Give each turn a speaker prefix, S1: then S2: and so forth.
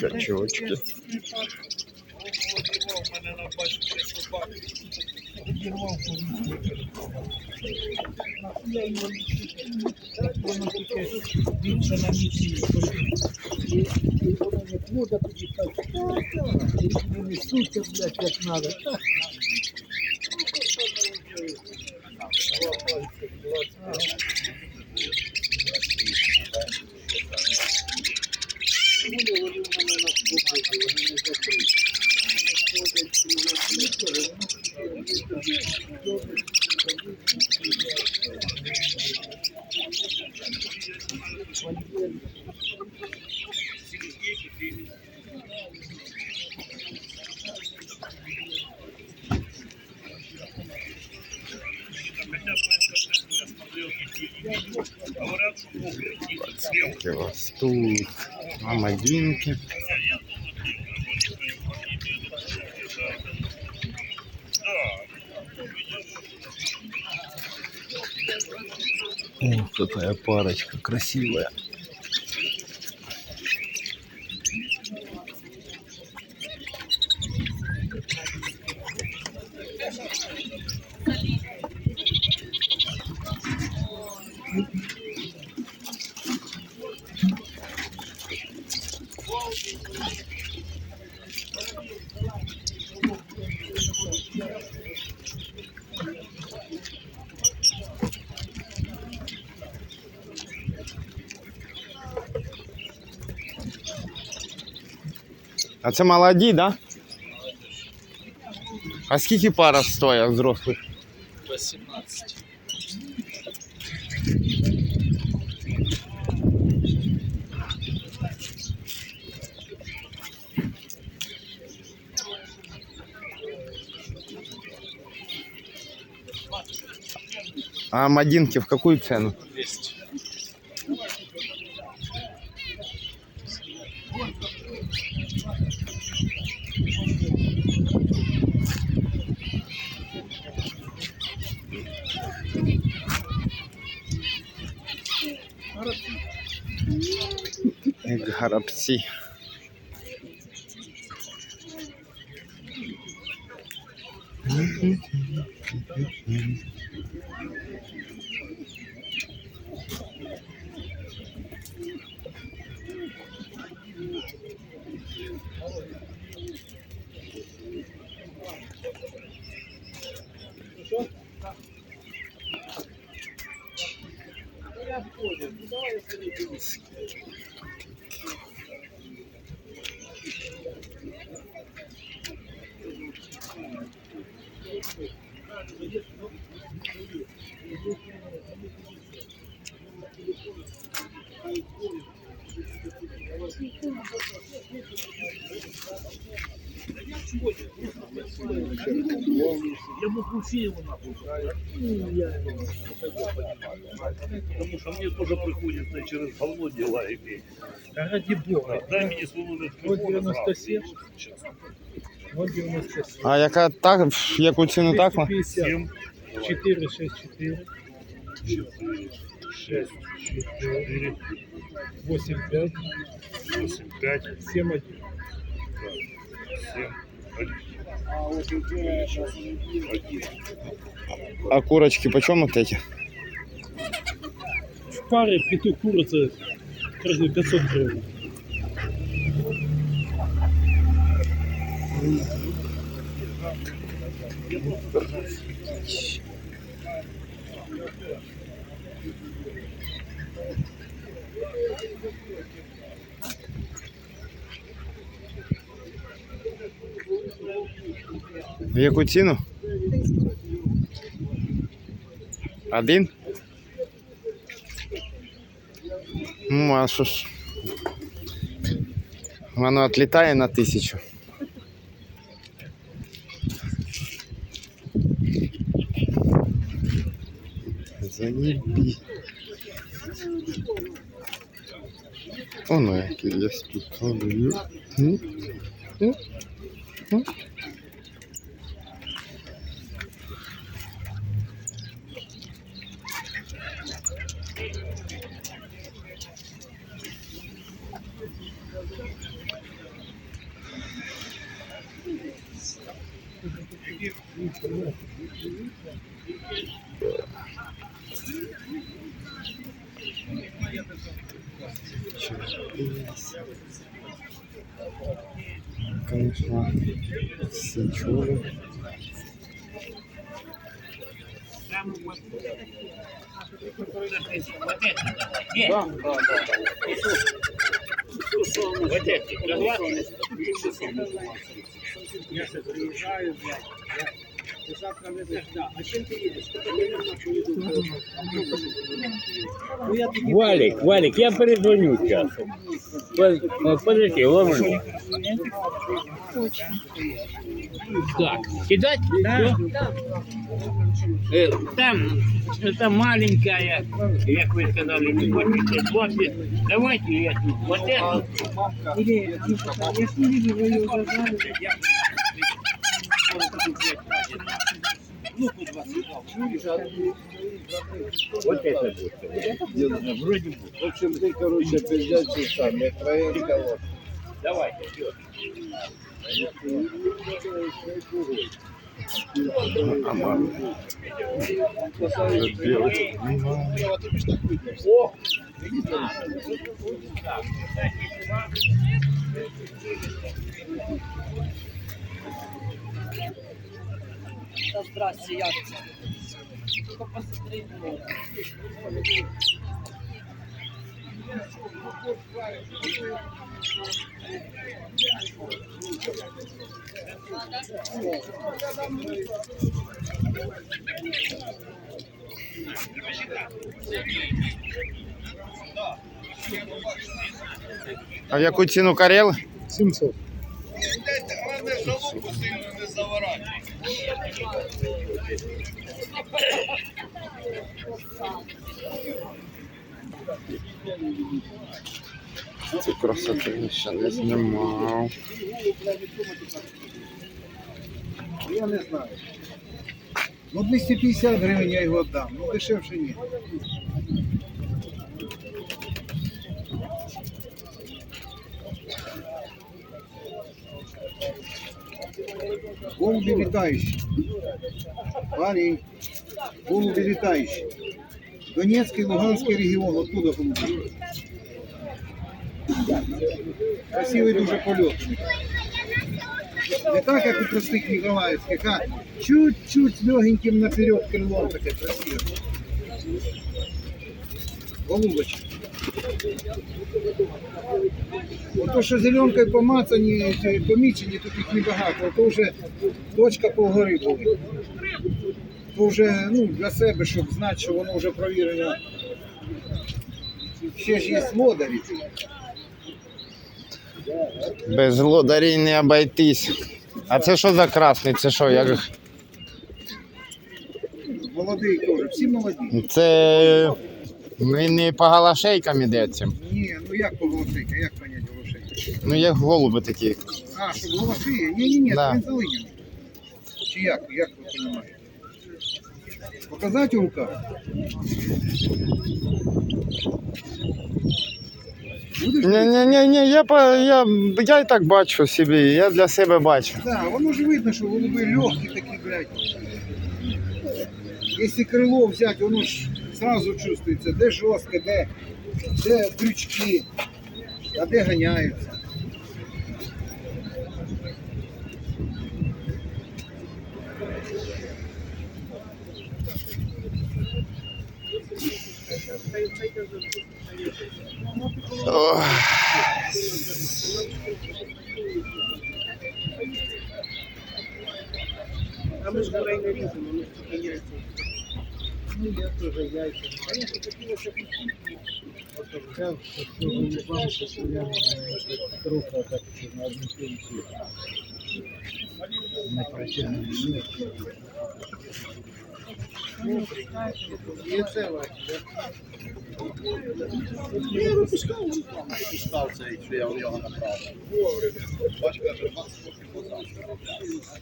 S1: Качочки.
S2: Воно таке більше на місці. І воно не плода тоді так. І не несуться, блядь, як треба.
S1: Такі ростуть. Амадінки. О, какая парочка красивая. А це молоді, да? А скільки пара стоїть взрослих?
S2: 18.
S1: А мадинки в какую цену?
S2: 200.
S1: Як Горобці.
S2: Я бы купил его нахуй. Ну,
S3: Потому что мне тоже приходится через говно дела иметь.
S2: Ради бога.
S3: Дай мне свой номер телефона.
S2: 97. Вот 97.
S1: А яка так, яку ціну так? ма?
S2: 250.
S3: 7,
S2: 4, 6, 4. 6, 4, 8, 5,
S3: 8, 5,
S2: 7, 1.
S3: 7, 1.
S1: А курочки почем вот эти?
S2: В паре петух курица каждые 500 гривен.
S1: В яку ціну? Один? Ну, а що ж? Воно відлітає на тисячу. Заєбі. Оно яке я спікаю. М? М? Конечно, всі чули.
S4: Вот эти, согласны? Я ще приїжджаю, блядь я- ти Завтра не дожда. А чим ти їдеш? Я не знаю, що їду. Ну, я тоді-
S5: Валик, Валик, я перезвоню сейчас. Подожди, ловлю. Так, кидать? Да. Э, Там, это маленькая, как вы сказали, не хочете, хлопец. Давайте эту, вот эту.
S4: Или, ну, я ж не видел, вы ее уже Ну, тут вас
S5: Вот это будет. Вроде бы.
S2: В общем, ты, короче, пиздячий сам, як троєнка вот.
S5: Давайте, всё.
S6: Та здрасте, як це?
S1: А в яку ціну карели?
S4: 700.
S1: Це красоти ще не знімав.
S2: Я не знаю. Ну, 250 гривень я його дам, ну дешевше ні. Голуби летающие. Парень. Голуби летающие. Донецкий, Луганский регион, оттуда голуби. Красивий дуже польот. Не так, як у простих Ніколаївських, а чуть-чуть легеньким наперед крилом таке красиве. Голубочки. Ото, що зеленкою помацані, помічені, тут їх небагато, то вже точка погори були. То вже ну, для себе, щоб знати, що воно вже провірено. Ще ж є лодарі.
S1: Без лодарій не обойтись. А це що за красний? Це що? Як...
S2: Молодий теж, всі молоді.
S1: Це він не по галашейкам іде цим.
S2: Ні, ну як по голошейка, як понять голошейка?
S1: Ну як голуби такі.
S2: А, щоб голошиє? Ні, ні, ні,
S1: Да.
S2: він залиняний. Чи як? Як ви розумієте? Показати у руках? Будеш?
S1: Ні, ні, ні, ні, я, по- я, я і так бачу собі, я для себе бачу.
S2: Да, воно ж видно, що голуби легкі такі, блядь. Якщо крило взяти, воно ж сразу чувствується, де жорстко, де, де крючки, а де ганяються.
S1: Ох.
S4: А ми ж курей не різемо, ми ж тільки яйця.
S2: Ну, я теж яйця. А я хотів, щоб от взяв, що голубам, що селянам, трохи так, що на одну пенсію. Не протягнути. І це бачите. Я випускав, випускав цей, що я в нього направив. Вовремя. Бачите, аж 20 років назад.